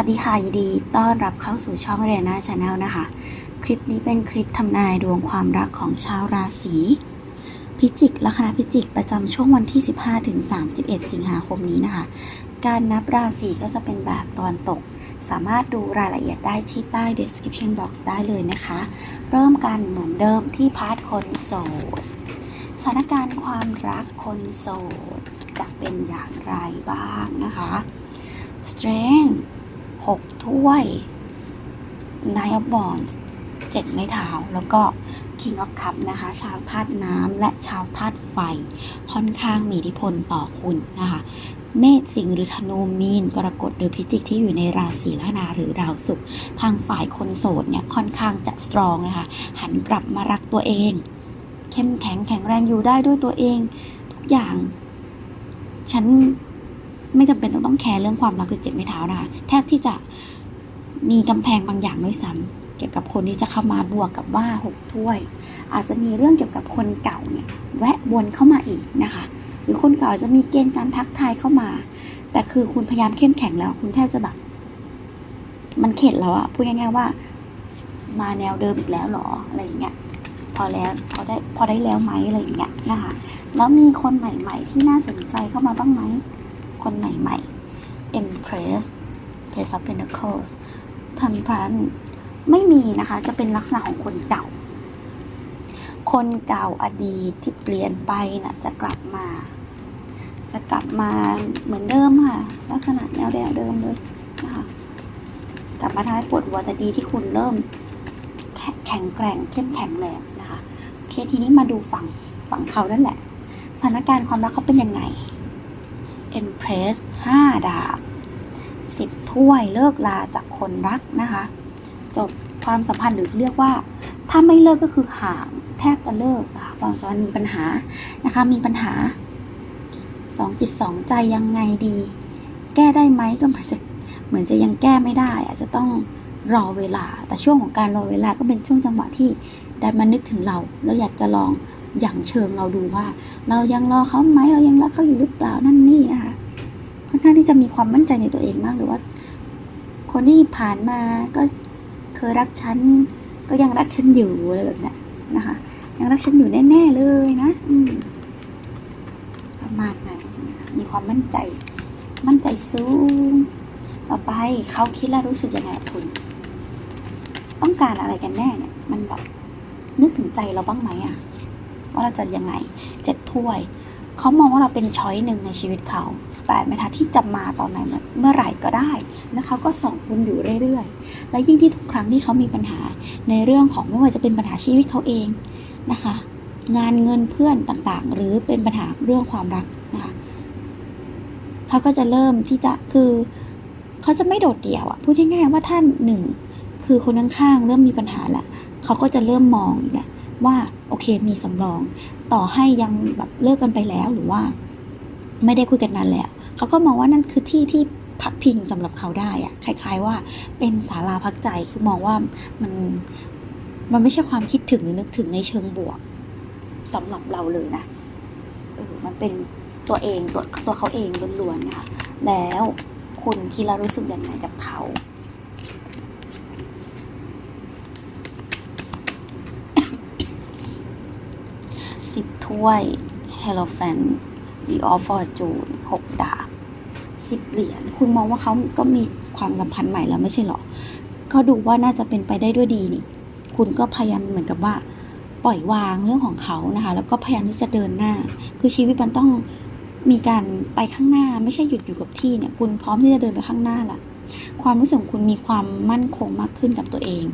วัสดีค่ะยินดีต้อนรับเข้าสู่ช่องเรียนาชาแนลนะคะ คลิปนี้เป็นคลิปทำนายดวงความรักของชาวราศีพิจิกลัคนาพิจิกประจำช่วงวันที่ 15 ถึง 31 สิงหาคมนี้นะคะ การนับราศีก็จะเป็นแบบตอนตก สามารถดูรายละเอียดได้ที่ใต้ description box ได้เลยนะคะ เริ่มกันเหมือนเดิมที่พาร์ทคนโสดสถานการณ์ความรักคนโสดจะเป็นอย่างไรบ้างนะคะ Strength ถ้วย Nine of Wands เจ็ดไม้เท้าแล้วก็ King of Cup นะคะ ชาวธาตุน้ำและชาวธาตุไฟ ค่อนข้างมีอิทธิพลต่อคุณนะคะ เมษสิงห์หรือธนูมีนกรกฎหรือพิจิกที่อยู่ในราศีลัคนาหรือดาวศุกร์ทางฝ่ายคนโสดเนี่ยค่อนข้างจะสตรองนะคะ หันกลับมารักตัวเอง เข้มแข็งแข็งแรงอยู่ได้ด้วยตัวเอง ทุกอย่าง ฉันไม่จำเป็นต้องต้องแคร์เรื่องความรักหรือเจ็บไม่เท้านะคะ แทบที่จะ มีกำแพงบางอย่างด้วยซ้ำเกี่ยวกับคนที่จะเข้ามาบวกกับว่าหกถ้วย อาจจะมีเรื่องเกี่ยวกับคนเก่าเนี่ยแวะวนเข้ามาอีกนะคะ หรือคนเก่าอาจจะมีเกณฑ์การทักทายเข้ามา แต่คือคุณพยายามเข้มแข็งแล้วคุณแทบจะแบบมันเข็ดแล้วอะพูดง่ายๆว่า มาแนวเดิมอีกแล้วหรออะไรอย่างเงี้ยพอแล้วพอได้พอได้แล้วไหมอะไรอย่างเงี้ยนะคะแล้วมีคนใหม่ ๆ ที่น่าสนใจเข้ามาบ้างไหมคนใหม่ๆ Empress Page of Pentacles ทำพรันไม่มีนะคะ จะเป็นลักษณะของคนเก่า คนเก่าอดีตที่เปลี่ยนไปน่ะจะกลับมา จะกลับมาเหมือนเดิมค่ะ ลักษณะแนวแนวเดิมเลยนะคะกลับมาทำให้ปวดหัวแต่ดีที่คุณเริ่มแข็งแข็งแกร่งเข้มแข็งแล้วนะคะโอเคทีนี้มาดูฝั่งฝั่งเขานั่นแหละสถานการณ์ความรักเขาเป็นยังไง Empress 5 ดาบ 10ถ้วยเลิกลาจากคนรักนะคะ จบความสัมพันธ์หรือเรียกว่า ถ้าไม่เลิกก็คือห่างแทบจะเลิกนะคะความสัมพันธ์มีปัญหานะคะ มีปัญหาสองจิตสองใจยังไงดี แก้ได้ไหมก็เหมือนจะเหมือนจะยังแก้ไม่ได้ อาจจะต้องรอเวลา แต่ช่วงของการรอเวลาก็เป็นช่วงจังหวะที่ดันมานึกถึงเรา แล้วอยากจะลองอย่างเชิงเราดูว่า เรายังรอเขาไหมเรายังรักเขาอยู่หรือเปล่านั่นนี่นะคะ อนข้างที่จะมีความมั่นใจในตัวเองมากหรือว่า คนที่ผ่านมาก็เคยรักฉันก็ยังรักฉันอยู่อะไรแบบนี้นะคะ ยังรักฉันอยู่แน่ๆเลยนะอืประมาณนั้นมีความมั่นใจ มั่นใจสูงต่อไปเขาคิดแล้วรู้สึกยังไงคุณ ต้องการอะไรกันแน่เนี่ย มันแบบนึกถึงใจเราบ้างไหมอะว่าเราจะยังไงเจ็ดถ้วย เขามองว่าเราเป็นช้อยหนึ่งในชีวิตเขา แปดไม้เท้าที่จะมาตอนไหนเมื่อไหร่ก็ได้แล้วเขาก็ส่องคุณอยู่เรื่อยๆ และยิ่งที่ทุกครั้งที่เขามีปัญหาในเรื่องของไม่ว่าจะเป็นปัญหาชีวิตเขาเองนะคะ งานเงินเพื่อนต่างๆ หรือเป็นปัญหาเรื่องความรักนะคะเขาก็จะเริ่มที่จะคือเขาจะไม่โดดเดี่ยวอะพูดง่ายๆว่าท่านหนึ่งคือคนข้างๆเริ่มมีปัญหาละเขาก็จะเริ่มมองแหละว่าโอเคมีสำรอง ต่อให้ยังแบบเลิกกันไปแล้วหรือว่า ไม่ได้คุยกันนานแล้ว เขาก็มองว่านั่นคือที่ที่พักพิงสำหรับเขาได้อะคล้าย ๆ ว่าเป็นศาลาพักใจคือมองว่ามันมันไม่ใช่ความคิดถึงหรือนึกถึงในเชิงบวกสำหรับเราเลยนะเออมันเป็นตัวเองตัวตัวเขาเองล้วนๆนะคะแล้วคุณคิดแล้วรู้สึกยังไงกับเขาสิบถ้วย h e l o p h a n t The of Fortune หกดาบ สิบเหรียญคุณมองว่าเขาก็มีความสัมพันธ์ใหม่แล้วไม่ใช่หรอก็ดูว่าน่าจะเป็นไปได้ด้วยดีนี่ คุณก็พยายามเหมือนกับว่า ปล่อยวางเรื่องของเขานะคะ แล้วก็พยายามที่จะเดินหน้า คือชีวิตมันต้องมีการไปข้างหน้าไม่ใช่หยุดอยู่กับที่เนี่ย คุณพร้อมที่จะเดินไปข้างหน้าละความรู้สึกของคุณมีความมั่นคงมากขึ้นกับตัวเอง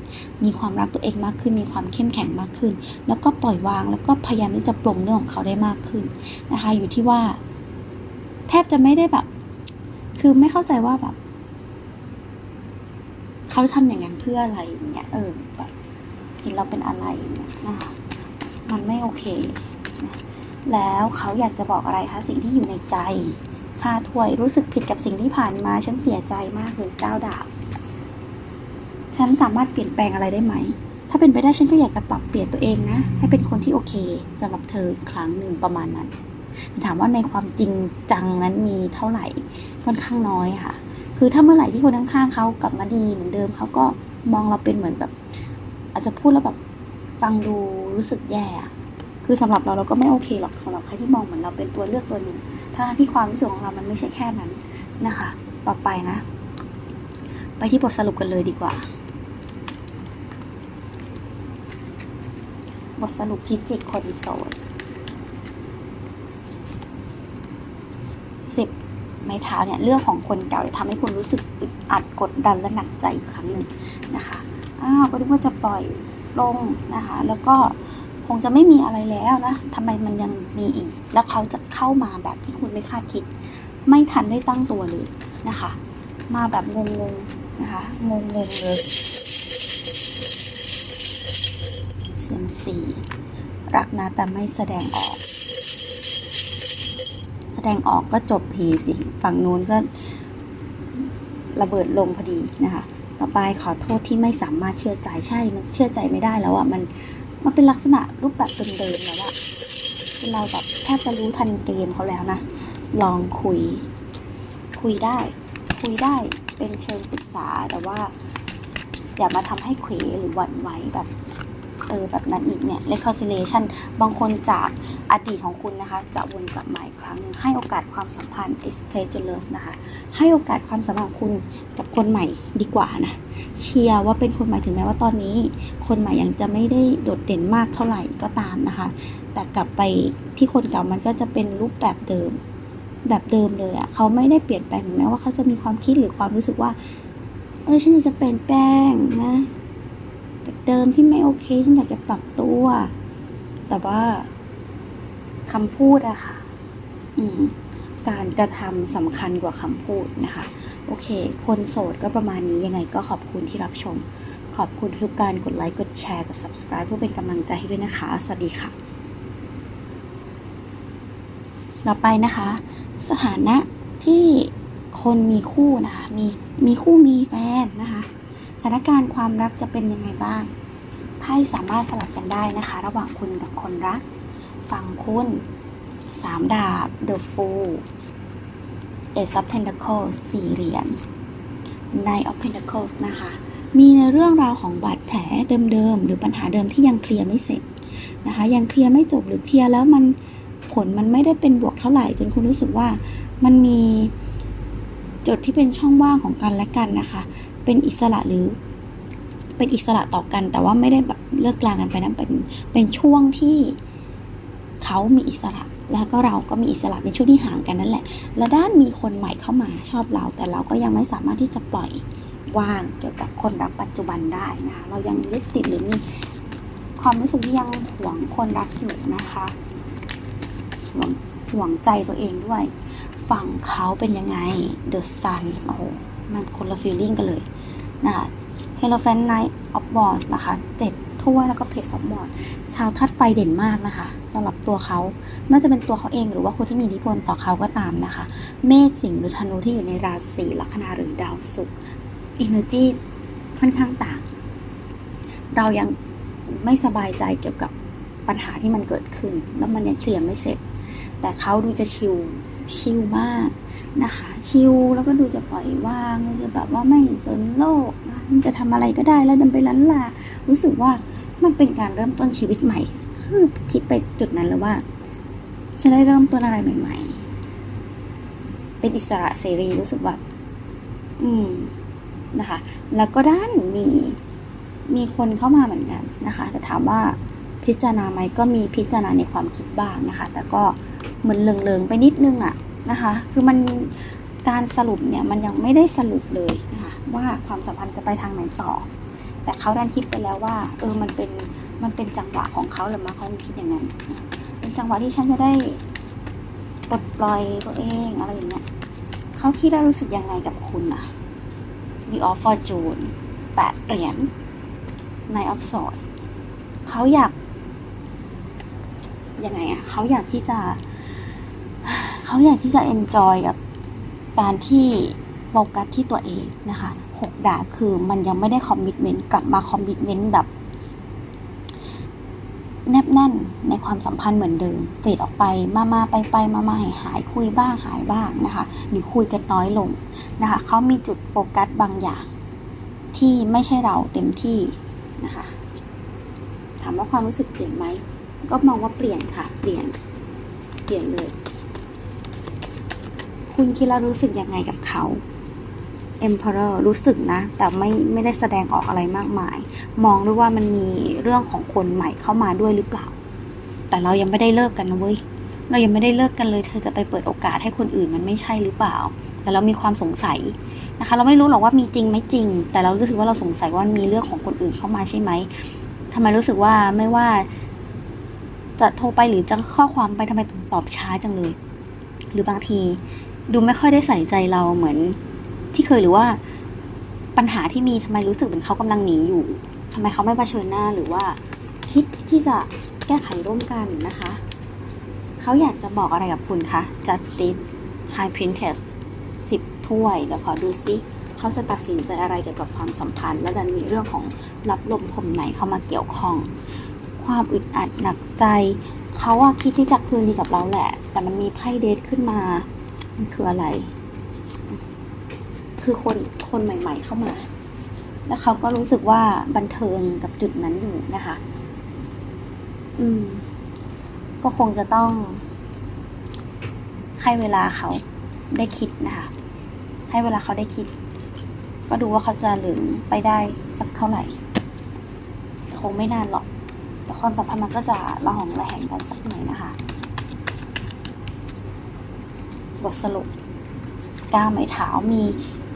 มีความรักตัวเองมากขึ้น มีความเข้มแข็งมากขึ้น แล้วก็ปล่อยวาง แล้วก็พยายามที่จะปลงเรื่องของเขาได้มากขึ้นนะคะ อยู่ที่ว่า แทบจะไม่ได้แบบ คือไม่เข้าใจว่าแบบเขาทำอย่างนั้นเพื่ออะไรอย่างเงี้ย เออแบบเห็นเราเป็นอะไรอย่างเงี้ยนะคะมันไม่โอเคนะแล้วเขาอยากจะบอกอะไรคะสิ่งที่อยู่ในใจห้าถ้วยรู้สึกผิดกับสิ่งที่ผ่านมา ฉันเสียใจมากเลยเก้าดาบฉันสามารถเปลี่ยนแปลงอะไรได้ไหม ถ้าเป็นไปได้ฉันก็อยากจะปรับเปลี่ยนตัวเองนะ ให้เป็นคนที่โอเคสำหรับเธออีกครั้งหนึ่งประมาณนั้น ถามว่าในความจริงจังนั้นมีเท่าไหร่ค่อนข้างน้อยค่ะ คือถ้าเมื่อไหร่ที่คนข้างๆเขากลับมาดีเหมือนเดิมเขาก็มองเราเป็นเหมือนแบบ อาจจะพูดแล้วแบบฟังดูรู้สึกแย่คือสำหรับเราเราก็ไม่โอเคหรอกสำหรับใครที่มองเหมือนเราเป็นตัวเลือกตัวหนึ่งถ้าที่ความรู้สึกของเรามันไม่ใช่แค่นั้นนะคะ ต่อไปนะ ไปที่บทสรุปกันเลยดีกว่า บทสรุปพิจิกคนโสดสิบ ไม้เท้าเนี่ยเรื่องของคนเก่าจะทำให้คุณรู้สึกอึดอัดกดดันและหนักใจอีกครั้งหนึ่งนะคะอ้าวก็นึกว่าจะปล่อยลงนะคะ แล้วก็คงจะไม่มีอะไรแล้วนะทำไมมันยังมีอีก แล้วเขาจะเข้ามาแบบที่คุณไม่คาดคิด ไม่ทันได้ตั้งตัวเลยนะคะ มาแบบงงๆนะคะงงๆเลยเซียมซีรักนะแต่ไม่แสดงออก ดงออกก็จบเพสิฝั่งนู้นก็ระเบิดลงพอดีนะคะ ต่อไปขอโทษที่ไม่สามารถเชื่อใจใช่มันเชื่อใจไม่ได้แล้วอะ่ะมันมันเป็นลักษณะรูปแบบเดิมๆแล้วอะคือเราแบบแทบจะรู้ทันเกมเขาแล้วนะ ลองคุย คุยได้ คุยได้เป็นเชิงปรึกษาแต่ว่าอย่ามาทำให้เขวหรือหวั่นไหวแบบ ออแบบนั้นอีกเนี่ย reconciliation บางคนจากอดีตของคุณนะคะ จะวนกลับมาอีกครั้ง ให้โอกาสความสัมพันธ์ express your love นะคะ ให้โอกาสความสัมพันธ์คุณกับคนใหม่ดีกว่านะ เชียร์ว่าเป็นคนใหม่ถึงแม้ว่าตอนนี้ คนใหม่ยังจะไม่ได้โดดเด่นมากเท่าไหร่ก็ตามนะคะ แต่กลับไปที่คนเก่ามันก็จะเป็นรูปแบบเดิมแบบเดิมเลยอะ่ะเขาไม่ได้เปลี่ยนแปลงถึงแม้ว่าเขาจะมีความคิดหรือความรู้สึกว่า เออฉันจะเปลี่ยนแปลงนะ จากเดิมที่ไม่โอเคฉันอยากจะปรับตัว แต่ว่าคำพูดอะค่ะ อืม การกระทำสำคัญกว่าคำพูดนะคะ โอเค คนโสดก็ประมาณนี้ยังไงก็ขอบคุณที่รับชม ขอบคุณทุกการกดไลค์ กดแชร์กด subscribe เพื่อเป็นกำลังใจให้ด้วยนะคะ สวัสดีค่ะ ต่อไปนะคะ สถานะที่คนมีคู่นะคะ มีมีคู่มีแฟนนะคะ ถานการณ์ความรักจะเป็นยังไงบ้างไพ่สามารถสลับกันได้นะคะ ระหว่างคุณกับคนรัก ฝั่งคุณสามดาบ The Fool Ace of Pentacles สี่เหรียญ Knight of Pentacles นะคะ มีในเรื่องราวของบาดแผลเดิมๆ หรือปัญหาเดิมที่ยังเคลียร์ไม่เสร็จนะคะ ยังเคลียร์ไม่จบหรือเคลียร์แล้วมันผลมันไม่ได้เป็นบวกเท่าไหร่ จนคุณรู้สึกว่ามันมีจุดที่เป็นช่องว่างของกันและกันนะคะ เป็นอิสระหรือเป็นอิสระต่อกัน แต่ว่าไม่ได้แบบเลิกลากันไปนะเป็นเป็นช่วงที่เขามีอิสระ แล้วก็เราก็มีอิสระเป็นช่วงที่ห่างกันนั่นแหละ และด้านมีคนใหม่เข้ามาชอบเรา แต่เราก็ยังไม่สามารถที่จะปล่อยวางเกี่ยวกับคนรักปัจจุบันได้นะคะเรายังยึดติดหรือมีความรู้สึกที่ยังหวงคนรักอยู่นะคะหวงหวงใจตัวเองด้วย ฝั่งเขาเป็นยังไง The Sun โอ้โห มันคนละฟีลลิ่งกันเลยนะคะ h e l o f a n Night of Wands นะคะเจ็ดถ้วยแล้วก็เพจสมบอดชาวทัดไฟเด่นมากนะคะสำหรับตัวเขาไม่ว่าจะเป็นตัวเขาเองหรือว่าคนที่มีอิทธิพลต่อเขาก็ตามนะคะ เมษสิงห์หรือธนูที่อยู่ในราศีลัคนาหรือดาวศุกร์อินเนอร์จีค่อนข้างต่าง เรายังไม่สบายใจเกี่ยวกับปัญหาที่มันเกิดขึ้น แล้วมันยังเคลียร์ไม่เสร็จ แต่เขาดูจะชิลชิลมาก นะคะ ชิลแล้วก็ดูจะปล่อยวางดูจะแบบว่าไม่สนโลกนะจะทำอะไรก็ได้แล้วดันไปลันลารู้สึกว่ามันเป็นการเริ่มต้นชีวิตใหม่ คือคิดไปจุดนั้นแล้วว่าฉันได้เริ่มต้นอะไรใหม่ ๆ เป็นอิสระเสรีรู้สึกว่า อืมนะคะ แล้วก็ด้านมีมีคนเข้ามาเหมือนกันนะคะ แต่ถามว่าพิจารณาไหมก็มีพิจารณาในความคิดบ้างนะคะ แต่ก็เหมือนเลิงๆไปนิดนึงอะ นะคะ คือมันการสรุปเนี่ยมันยังไม่ได้สรุปเลยนะคะว่าความสัมพันธ์จะไปทางไหนต่อ แต่เขาดันคิดไปแล้วว่า เออมันเป็นมันเป็นจังหวะของเขาหรือมาเขาคิดอย่างนั้นเป็นจังหวะที่ฉันจะได้ปลดปล่อยตัวเองอะไรอย่างเงี้ยเขาคิดแล้วรู้สึกยังไงกับคุณอะ The of Fortune แปดเหรียญ Nine of Swords เขาอยากยังไงอะเขาอยากที่จะ เขาอยากที่จะ enjoy กับการที่โฟกัสที่ตัวเองนะคะหกดาบคือมันยังไม่ได้คอมมิ t เมนต์กลับมาคอมมิ t เมนต์แบบแนบแน่นในความสัมพันธ์เหมือนเดิมเฟดออกไปมามาไปไปมามาหายหายคุยบ้างหายบ้างนะคะ หรือคุยกันน้อยลงนะคะเขามีจุดโฟกัสบางอย่าง ที่ไม่ใช่เราเต็มที่นะคะ ถามว่าความรู้สึกเปลี่ยนไหม ก็มองว่าเปลี่ยนค่ะ เปลี่ยน เปลี่ยนเลย คุณคิดแล้วรู้สึกยังไงกับเขา Emperor รู้สึกนะ แต่ไม่ไม่ได้แสดงออกอะไรมากมาย มองด้วยว่ามันมีเรื่องของคนใหม่เข้ามาด้วยหรือเปล่า แต่เรายังไม่ได้เลิกกันนะเว้ย เรายังไม่ได้เลิกกันเลย เธอจะไปเปิดโอกาสให้คนอื่นมันไม่ใช่หรือเปล่า แต่เรามีความสงสัยนะคะ เราไม่รู้หรอกว่ามีจริงไม่จริง แต่เรารู้สึกว่าเราสงสัยว่ามีเรื่องของคนอื่นเข้ามาใช่ไหมทำไมรู้สึกว่าไม่ว่า จะโทรไปหรือจะข้อความไปทำไมตอบช้าจังเลย หรือบางที ดูไม่ค่อยได้ใส่ใจเราเหมือน ที่เคยหรือว่า ปัญหาที่มีทำไมรู้สึกเหมือนเขากำลังหนีอยู่ทำไมเขาไม่เผชิญหน้าหรือว่า คิดที่จะแก้ไขร่วมกันนะคะ เขาอยากจะบอกอะไรกับคุณคะ Justice High Princess สิบถ้วยเดี๋ยวขอดูซิเขาจะตัดสินใจอะไรเกี่ยวกับความสัมพันธ์ และดันมีเรื่องของรับลมคมไหนเข้ามาเกี่ยวข้อง ความอึดอัดหนักใจ เขาอะคิดที่จะคืนดีกับเราแหละ แต่มันมีไพ่เดทขึ้นมา มันคืออะไร คือคนคนใหม่ ๆ เข้ามา แล้วเขาก็รู้สึกว่าบันเทิงกับจุดนั้นอยู่นะคะ อืม ก็คงจะต้อง ให้เวลาเขาได้คิดนะคะ ให้เวลาเขาได้คิด ก็ดูว่าเขาจะหลืงไปได้สักเท่าไหร่คงไม่นานหรอก แต่ความสัมพันธ์มันก็จะระหองระแหงกันสักหน่อยนะคะ บทสรุปก้าวไม้เท้ามี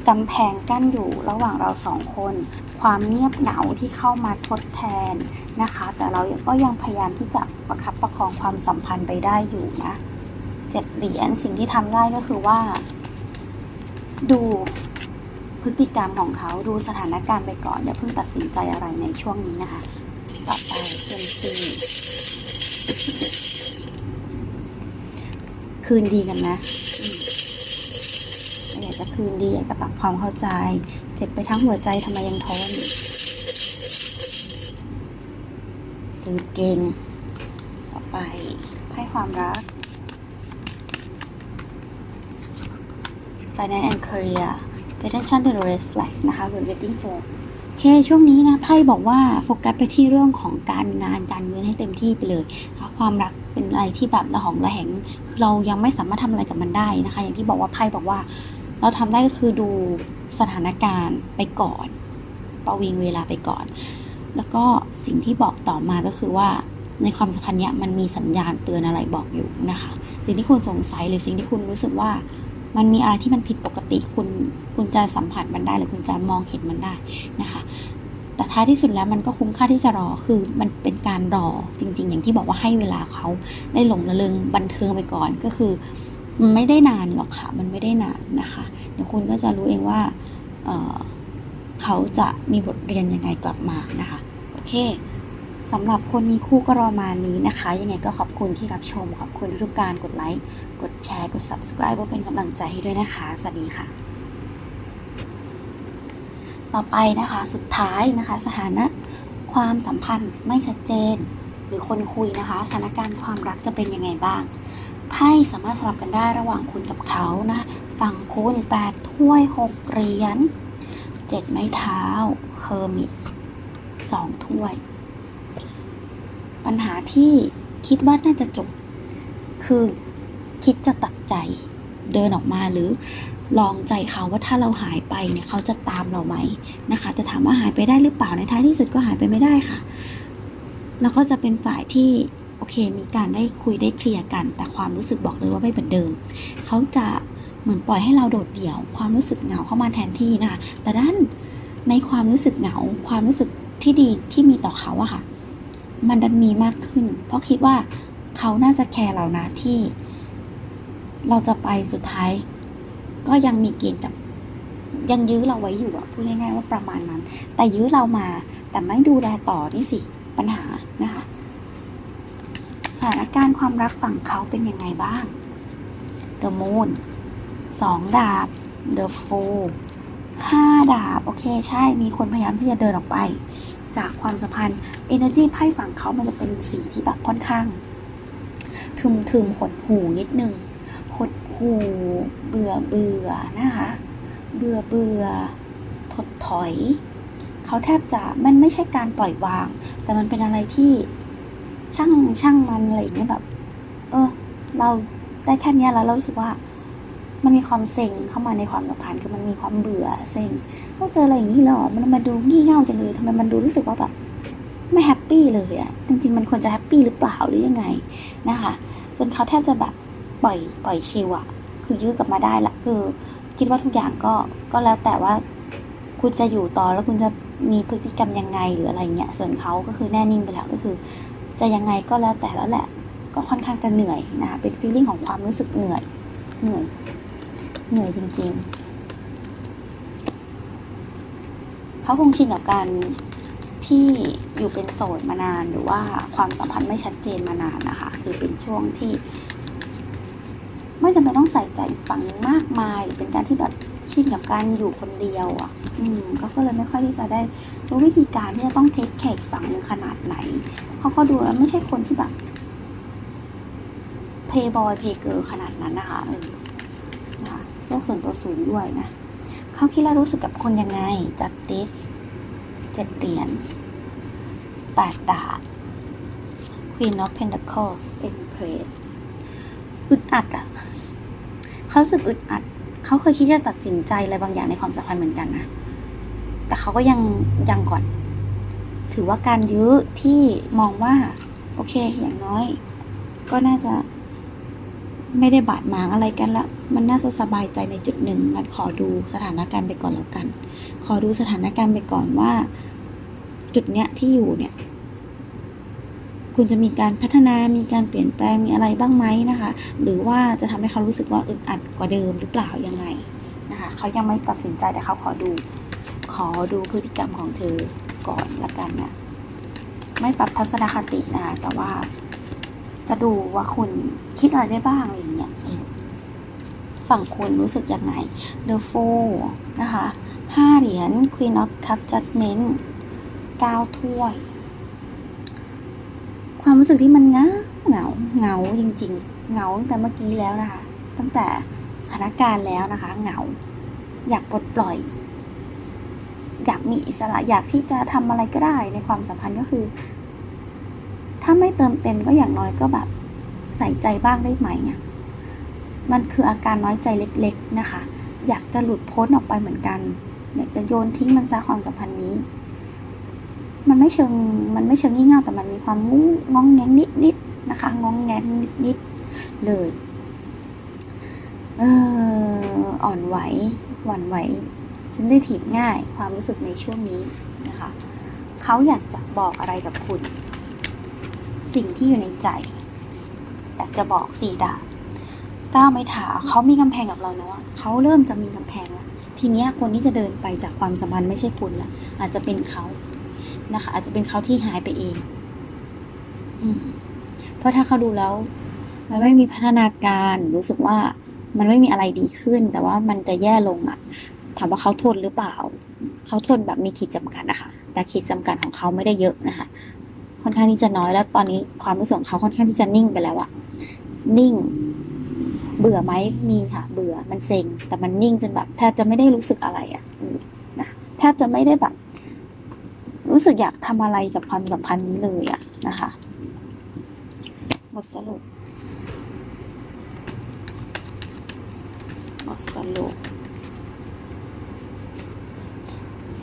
กำแพงกั้นอยู่ระหว่างเราสองคน ความเงียบเหงาที่เข้ามาทดแทนนะคะ แต่เราก็ยังพยายามที่จะประคับประคองความสัมพันธ์ไปได้อยู่นะเจ็ดเหรียญสิ่งที่ทำได้ก็คือว่า ดูพฤติกรรมของเขาดูสถานการณ์ไปก่อนอย่าเพิ่งตัดสินใจอะไรในช่วงนี้นะคะ ต่อไปเป็นซี คืนดีกันนะอยากจะคืนดีอยากจะปรับความเข้าใจ เจ็บไปทั้งหัวใจทำไมยังทนซื้อเก่ง ต่อไปไพ่ความรัก Finance and Career Attention to the red flags นะคะ when waiting for เคช่วงนี้นะไพ่บอกว่าโฟกัสไปที่เรื่องของการงานการเงินให้เต็มที่ไปเลยนะคะความรักเป็นอะไรที่แบบระหองระแหง เรายังไม่สามารถทำอะไรกับมันได้นะคะ อย่างที่บอกว่าไพ่บอกว่า เราทำได้ก็คือดูสถานการณ์ไปก่อน ประวิงเวลาไปก่อน แล้วก็สิ่งที่บอกต่อมาก็คือว่าในความสัมพันธ์เนี้ยมันมีสัญญาณเตือนอะไรบอกอยู่นะคะ สิ่งที่คุณสงสัยหรือสิ่งที่คุณรู้สึกว่า มันมีอะไรที่มันผิดปกติคุณคุณจะสัมผัสมันได้หรือคุณจะมองเห็นมันได้นะคะ แต่ท้ายที่สุดแล้วมันก็คุ้มค่าที่จะรอคือมันเป็นการรอจริง ๆ อย่างที่บอกว่าให้เวลาเขาได้หลงระเริงบันเทิงไปก่อนก็คือมันไม่ได้นานหรอกค่ะ มันไม่ได้นานนะคะเดี๋ยวคุณก็จะรู้เองว่าเเขาจะมีบทเรียนยังไงกลับมานะคะ โอเค สำหรับคนมีคู่ก็รอมานี้นะคะ ยังไงก็ขอบคุณที่รับชม ขอบคุณทุกการกดไลค์ กดแชร์ กด subscribe เพื่อเป็นกำลังใจให้ด้วยนะคะ สวัสดีค่ะ ต่อไปนะคะ สุดท้ายนะคะ สถานะ ความสัมพันธ์ไม่ชัดเจน หรือคนคุยนะคะ สถานการณ์ความรักจะเป็นยังไงบ้าง ไพ่สามารถสลับกันได้ระหว่างคุณกับเขานะ ฝั่งคุณแปดถ้วยหกเหรียญเจ็ดไม้เท้าเคอร์มิตสองถ้วย ปัญหาที่คิดว่าน่าจะจบ คือคิดจะตัดใจเดินออกมาหรือลองใจเขาว่าถ้าเราหายไปเนี่ยเขาจะตามเราไหมนะคะ แต่ถามว่าหายไปได้หรือเปล่าในท้ายที่สุดก็หายไปไม่ได้ค่ะ แล้วก็จะเป็นฝ่ายที่โอเค มีการได้คุยได้เคลียร์กัน แต่ความรู้สึกบอกเลยว่าไม่เหมือนเดิม เขาจะเหมือนปล่อยให้เราโดดเดี่ยว ความรู้สึกเหงาเข้ามาแทนที่นะคะแต่ด้านในความรู้สึกเหงา ความรู้สึกที่ดีที่มีต่อเขาอะค่ะ มันดันมีมากขึ้น เพราะคิดว่าเขาน่าจะแคร์เรานะที่ เราจะไปสุดท้าย ก็ยังมีเกณฑ์กับยังยื้อเราไว้อยู่อะพูดง่ายๆว่าประมาณนั้น แต่ยื้อเรามา แต่ไม่ดูแลต่อนี่สิปัญหานะคะสถานการณ์ความรักฝั่งเขาเป็นยังไงบ้าง The Moon สองดาบ The Fool ห้าดาบ โอเค ใช่มีคนพยายามที่จะเดินออกไป จากความสัมพันธ์ energy ไพ่ฝั่งเขามันจะเป็นสีที่แบบค่อนข้าง ทึมทึมหดหูนิดนึงหดหูเบื่อเบื่อนะคะ เบื่อเบื่อถดถอย เขาแทบจะมันไม่ใช่การปล่อยวาง แต่มันเป็นอะไรที่ช่างช่างมันอะไรอย่างเงี้ยแบบ เออ เราได้แค่นี้แล้วเรารู้สึกว่า มันมีความเซ็งเข้ามาในความสัมพันธ์คือมันมีความเบื่อเซ็งต้องเจออะไรอย่างนี้เหรอมันมาดูงี่เง่าจังเลยทำไมมันดูรู้สึกว่าแบบไม่แฮปปี้เลยอะจริงๆมันควรจะแฮปปี้หรือเปล่าหรือยังไงนะคะจนเขาแทบจะแบบปล่อยปล่อยชิวอะคือยื้อกลับมาได้ละคือคิดว่าทุกอย่างก็ก็แล้วแต่ว่าคุณจะอยู่ต่อแล้วคุณจะมีพฤติกรรมยังไงหรืออะไรเงี้ยส่วนเขาก็คือแน่นิ่งไปแล้วก็คือ จะยังไงก็แล้วแต่แล้วแหละ ก็ค่อนข้างจะเหนื่อยนะคะเป็นฟีลลิ่งของความรู้สึกเหนื่อยเหนื่อย เหนื่อยจริง ๆ เขาคงชินกับการที่อยู่เป็นโสดมานานหรือว่าความสัมพันธ์ไม่ชัดเจนมานานนะคะ คือเป็นช่วงที่ ไม่จำเป็นต้องใส่ใจอีกฝั่งนึงมากมายหรือเป็นการที่แบบชินกับการอยู่คนเดียวอะ อืม ก็เลยไม่ค่อยที่จะได้รู้วิธีการที่จะต้องเทคแคร์อีกฝั่งนึงขนาดไหนเขาก็ดูแล้วไม่ใช่คนที่แบบเพย์บอยเพย์เกิร์ขนาดนั้นนะคะเออนะคะ โลกส่วนตัวสูงด้วยนะเขาคิดแล้วรู้สึกกับคนยังไง จัดติสเจ็ดเหรียญแปดดาบ Queen of Pentacles Empress อึดอัดอะเขาสึกอึดอัด เขาเคยคิดจะตัดสินใจอะไรบางอย่างในความสัมพันธ์เหมือนกันนะ แต่เขาก็ยังยังก่อน ถือว่าการยื้อที่มองว่า โอเค อย่างน้อย ก็น่าจะ ไม่ได้บาดหมางอะไรกันละ มันน่าจะสบายใจในจุดหนึ่งงั้นขอดูสถานการณ์ไปก่อนแล้วกัน ขอดูสถานการณ์ไปก่อนว่า จุดเนี้ยที่อยู่เนี่ย คุณจะมีการพัฒนา มีการเปลี่ยนแปลง มีอะไรบ้างไหมนะคะ หรือว่าจะทำให้เขารู้สึกว่าอึดอัดกว่าเดิมหรือเปล่ายังไงนะคะ เขายังไม่ตัดสินใจแต่เขาขอดู ขอดูพฤติกรรมของเธอก่อนละกันนะ ไม่ปรับทัศนคตินะคะ แต่ว่า จะดูว่าคุณคิดอะไรได้บ้างอะไรอย่างเงี้ยฝั่งคุณรู้สึกยังไง The Fool นะคะห้าเหรียญ Queen of Cup Judgment เก้าถ้วย ความรู้สึกที่มันเงาเงาเงาจริง ๆ เงาตั้งแต่เมื่อกี้แล้วนะคะ ตั้งแต่สถานการณ์แล้วนะคะ เหงา อยากปลดปล่อย อยากมีอิสระ อยากที่จะทำอะไรก็ได้ในความสัมพันธ์ก็คือ ถ้าไม่เติมเต็มก็อย่างน้อยก็แบบใส่ใจบ้างได้ไหมอะมันคืออาการน้อยใจเล็ก ๆนะคะ อยากจะหลุดพ้นออกไปเหมือนกันอยากจะโยนทิ้งมันซะความสัมพันธ์นี้ มันไม่เชิงมันไม่เชิงงี่เง่าแต่มันมีความงูงองแงงนิดๆนะคะงองแงงนิดๆเลยเอออ่อนไหวหวั่นไหวเซนซิทีฟง่าย ความรู้สึกในช่วงนี้นะคะ เขาอยากจะบอกอะไรกับคุณ สิ่งที่อยู่ในใจ อยากจะบอกสี่ดาบก้าวไม่ถาเขามีกำแพงกับเราแล้วอะเขาเริ่มจะมีกำแพงแล้วทีเนี้ยคนที่จะเดินไปจากความสัมพันธ์ไม่ใช่คุณละอาจจะเป็นเขานะคะ อาจจะเป็นเขาที่หายไปเองอืมเพราะถ้าเขาดูแล้ว มันไม่มีพัฒนาการรู้สึกว่ามันไม่มีอะไรดีขึ้น แต่ว่ามันจะแย่ลงอะถามว่าเขาทนหรือเปล่า เขาทนแบบมีขีดจำกัดนะคะ แต่ขีดจำกัดของเขาไม่ได้เยอะนะคะ ค่อนข้างที่จะน้อยแล้ว ตอนนี้ความรู้สึกของเขาค่อนข้างที่จะนิ่งไปแล้วอะนิ่ง เบื่อไหมมีค่ะ เบื่อมันเซ็ง แต่มันนิ่งจนแบบแทบจะไม่ได้รู้สึกอะไรอะนะแทบจะไม่ได้แบบ รู้สึกอยากทำอะไรกับความสัมพันธ์นี้เลยอะนะคะบทสรุปบทสรุป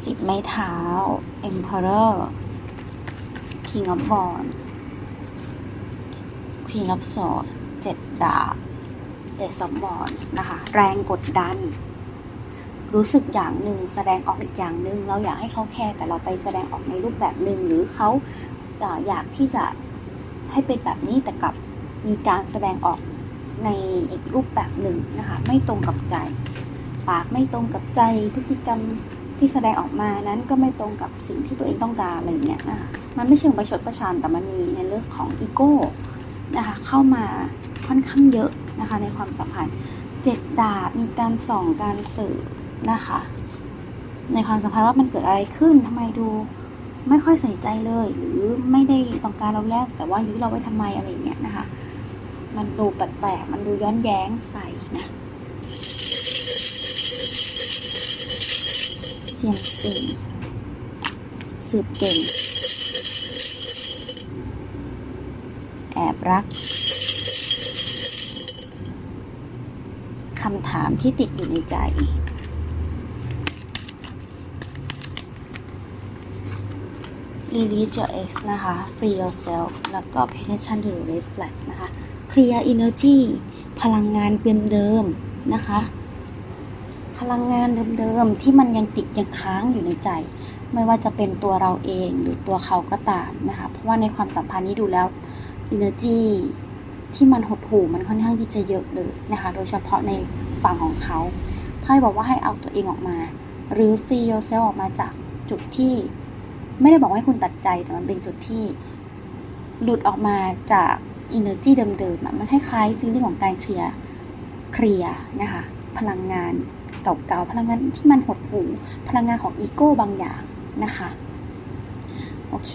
สิบไม้เท้า Emperor King of Wands Queen of Swords เจ็ดดาบ Ace of Wands นะคะ แรงกดดัน รู้สึกอย่างหนึ่งแสดงออกอีกอย่างหนึ่งเราอยากให้เขาแคร์แต่เราไปแสดงออกในรูปแบบหนึ่งหรือเขาเอ่ออยากที่จะให้เป็นแบบนี้แต่กลับมีการแสดงออกในอีกรูปแบบหนึ่งนะคะ ไม่ตรงกับใจ ปากไม่ตรงกับใจพฤติกรรม ที่แสดงออกมานั้นก็ไม่ตรงกับสิ่งที่ตัวเองต้องการอะไรเงี้ยนะคะมันไม่เชิงประชดประชันแต่มันมีในเรื่องของอีโก้นะคะเข้ามาค่อนข้างเยอะนะคะในความสัมพันธ์เจ็ดดาบมีการส่องการสื่อนะคะในความสัมพันธ์ว่ามันเกิดอะไรขึ้นทำไมดูไม่ค่อยใส่ใจเลย หรือไม่ได้ต้องการเราแล้วแต่ว่ายื้อเราไว้ทำไมอะไรเงี้ยนะคะ มันดูแปลกๆมันดูย้อนแย้งไปนะ เสียงเก่ง สืบเก่ง แอบรักคำถามที่ติดอยู่ในใจรี l e a s e your ex นะคะ free yourself แล้วก็ penetration to the red flag นะคะ clear energy พลังงานเดิมๆนะคะ ลังงานเดิมๆที่มันยังติดยังค้างอยู่ในใจ ไม่ว่าจะเป็นตัวเราเองหรือตัวเขาก็ตามนะคะเพราะว่าในความสัมพันธ์นี้ดูแล้ว energy ที่มันหดหู่มันค่อนข้างที่จะเยอะเลยนะคะโดยเฉพาะในฝั่งของเขาไพ่บอกว่าให้เอาตัวเองออกมา หรือ free yourself ออกมาจากจุดที่ ไม่ได้บอกให้คุณตัดใจแต่มันเป็นจุดที่ หลุดออกมาจาก energy เดิมๆมันคล้ายๆ feeling ของการเคลียร์เคลียร์นะคะพลังงาน เก่าๆพลังงานที่มันหดหู่พลังงานของอีโก้บางอย่างนะคะโอเค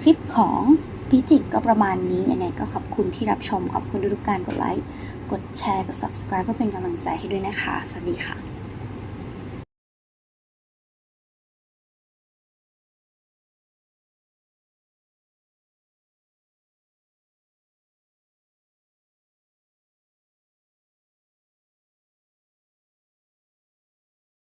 คลิปของพิจิกก็ประมาณนี้ยังไงก็ขอบคุณที่รับชม ขอบคุณทุกการกดไลค์ กดแชร์ กด subscribe เพื่อเป็นกำลังใจให้ด้วยนะคะ สวัสดีค่ะ